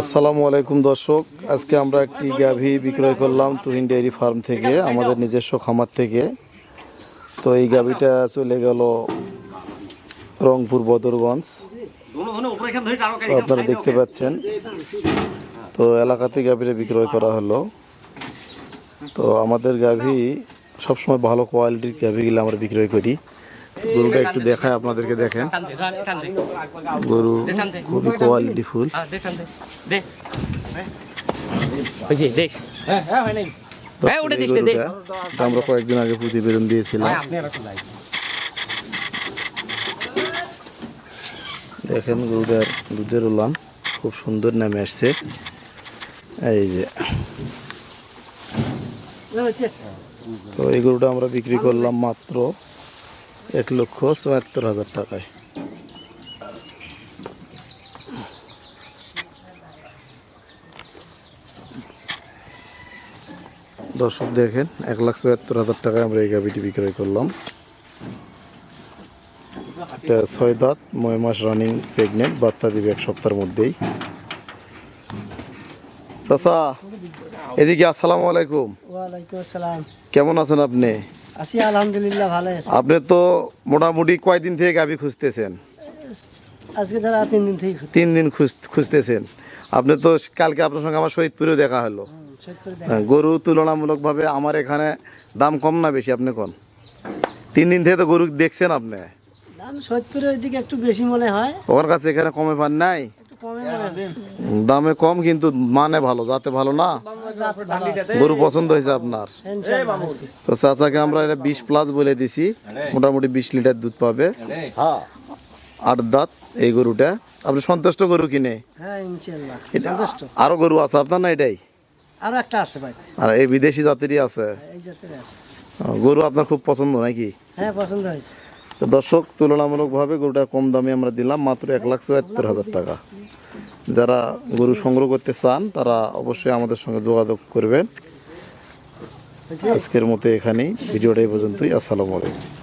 আসসালামু আলাইকুম দর্শক, আজকে আমরা একটি গাভী বিক্রয় করলাম তুহিন ডেয়ারি ফার্ম থেকে, আমাদের নিজস্ব খামার থেকে। তো এই গাভীটা চলে গেল রংপুর বদরগঞ্জ। আপনারা দেখতে পাচ্ছেন, তো এলাকাতে গাভীটা বিক্রয় করা হলো। তো আমাদের গাভী সবসময় ভালো কোয়ালিটির গাভীগুলো আমরা বিক্রয় করি। গরুটা একটু দেখায় আপনাদেরকে দেখেন। গরু খুবই কোয়ালিটি ফুল। হ্যাঁ, আমরা কয়েকদিন আগে প্রতিবেদন দিয়েছিলাম। দেখেন গরুটার দুধের উলান খুব সুন্দর নামে আসছে। এই যে। তো এই গরুটা আমরা বিক্রি করলাম মাত্র এক লক্ষ চুয়াত্তর হাজার টাকায়। দর্শক দেখেন এক লাখ চুয়াত্তর হাজার টাকায় আমরা এই গাভিটি বিক্রয় করলাম। ছয় দাঁত নয় মাস রানিং প্রেগনেন্ট বাচ্চা দিবে এক সপ্তাহের মধ্যেই। চাচা এদিকে আসসালামু আলাইকুম। ওয়ালাইকুম আসসালাম। কেমন আছেন আপনি? আছি আলহামদুলিল্লাহ ভালো আছি। আপনি তো মোটামুটি কয়দিন থেকে গাভি খুঁজতেছেন? আজকে ধরা তিন দিন থেকে তিন দিন খুঁজ- খুঁজতেছেন। আপনি তো কালকে আপনার সঙ্গে আমার শহীদপুরেও দেখা হলো। গরু তুলনামূলকভাবে আমার এখানে দাম কম না বেশি আপনি কোন? তিন দিন থেকে তো গরু দেখছেন আপনি? দাম সৈয়দপুরের ওইদিকে একটু বেশি মনে হয়। ওর কাছে এখানে কমে পান নাই? হয় দামে কম কিন্তু মানে ভালো যাতে ভালো না। গরু পছন্দ হয়েছে আপনার? তো চাচাকে আমরা এটা বিশ প্লাস বলে দিছি মোটামুটি বিশ লিটার দুধ পাবে। আট দাঁত এই গরুটা। আপনি সন্তুষ্ট গরু কিনে? হ্যাঁ আরও গরু আছে আপনার না এটাই? আরও একটা আছে ভাই। আর এই বিদেশি জাতেরই আছে। ও, গরু আপনার খুব পছন্দ নাকি? হ্যাঁ পছন্দ হয়েছে। তো দর্শক তুলনামূলকভাবে গরুটা কম দামে আমরা দিলাম মাত্র এক লাখ চুয়াত্তর হাজার টাকা। যারা গরু সংগ্রহ করতে চান, তারা অবশ্যই আমাদের সঙ্গে যোগাযোগ করবেন। আজকের মতো এখানেই। ভিডিওটা এই পর্যন্তই। আসসালামু আলাইকুম।